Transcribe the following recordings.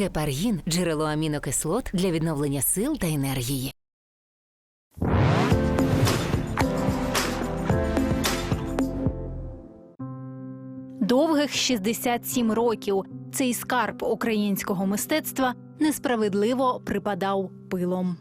Гепаргін джерело амінокислот для відновлення сил та енергії. Довгих 67 років цей скарб українського мистецтва несправедливо припадав пилом.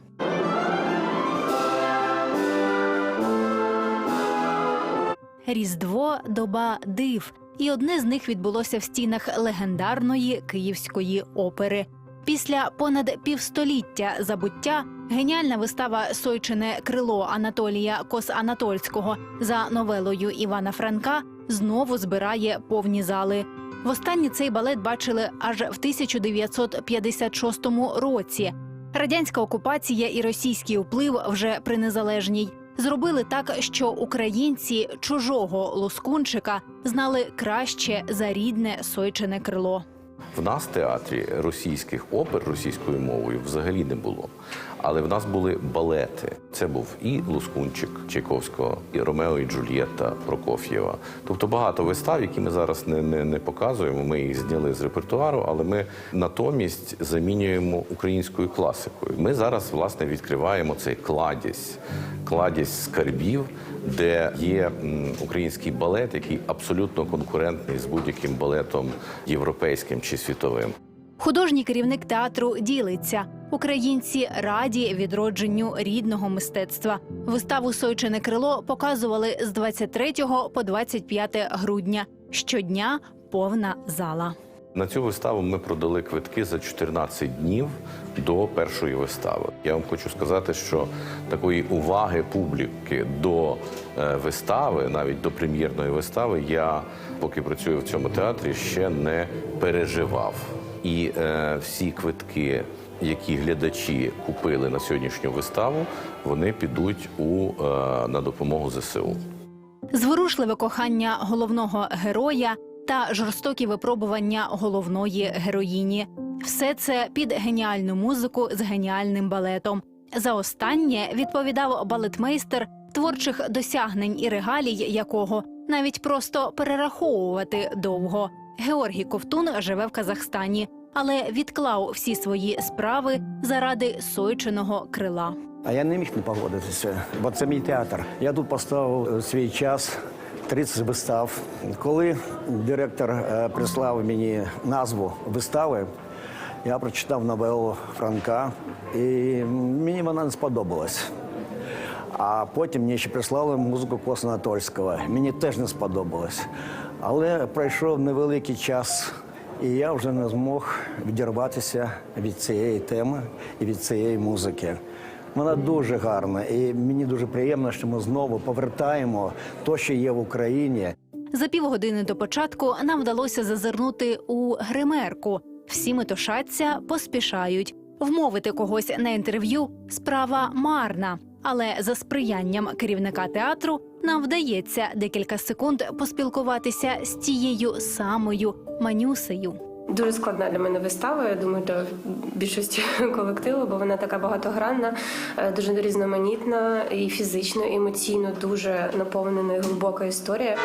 Різдво доба див, і одне з них відбулося в стінах легендарної київської опери. Після понад півстоліття забуття геніальна вистава Сойчине крило Анатолія Кос-Анатольського за новелою Івана Франка знову збирає повні зали. Востаннє цей балет бачили аж в 1956 році. Радянська окупація і російський вплив вже при незалежній зробили так, що українці чужого лоскунчика знали краще за рідне сойчене крило. В нас в театрі російських опер російською мовою взагалі не було. Але в нас були балети. Це був і Лускунчик Чайковського, і Ромео і Джульєтта Прокоф'єва. Тобто багато вистав, які ми зараз не, не, не показуємо. Ми їх зняли з репертуару, але ми натомість замінюємо українською класикою. Ми зараз власне відкриваємо цей кладязь, кладязь скарбів, де є український балет, який абсолютно конкурентний з будь-яким балетом європейським чи світовим. Художній керівник театру ділиться. Українці раді відродженню рідного мистецтва. Виставу Сойчине крило показували з 23 по 25 грудня. Щодня повна зала. На цю виставу ми продали квитки за 14 днів до першої вистави. Я вам хочу сказати, що такої уваги публіки до е, вистави, навіть до прем'єрної вистави, я поки працюю в цьому театрі, ще не переживав. І е, всі квитки, які глядачі купили на сьогоднішню виставу, вони підуть у е, на допомогу ЗСУ. Зворушливе кохання головного героя та жорстокі випробування головної героїні. Все це під геніальну музику з геніальним балетом. За останнє відповідав балетмейстер, творчих досягнень і регалій якого навіть просто перераховувати довго. Георгій Ковтун живе в Казахстані, але відклав всі свої справи заради сойчиного крила. А я не міг не погодитися, бо це мій театр. Я тут поставив е, свій час. 30 вистав. Коли директор е, прислав мені назву вистави, я прочитав новелу Франка, і мені вона не сподобалась. А потім мені ще прислали музику Коса Анатольського. Мені теж не сподобалось. Але пройшов невеликий час, і я вже не змог відірватися від цієї теми і від цієї музики. Вона дуже гарна, і мені дуже приємно, що ми знову повертаємо те, що є в Україні. За півгодини до початку нам вдалося зазирнути у гримерку. Всі метушаться, поспішають. Вмовити когось на інтерв'ю справа марна. Але за сприянням керівника театру нам вдається декілька секунд поспілкуватися з тією самою манюсею. Дуже складна для мене вистава. Я думаю, для більшості колективу, бо вона така багатогранна, е, дуже різноманітна і фізично, і емоційно дуже наповнена і глибока історія.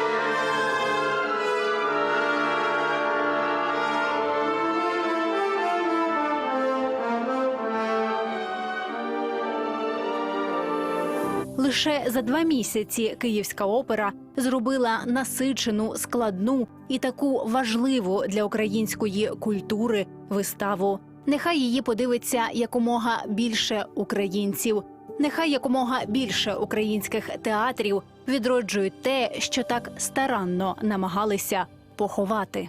Лише за два місяці Київська опера зробила насичену, складну і таку важливу для української культури виставу. Нехай її подивиться якомога більше українців. Нехай якомога більше українських театрів відроджують те, що так старанно намагалися поховати.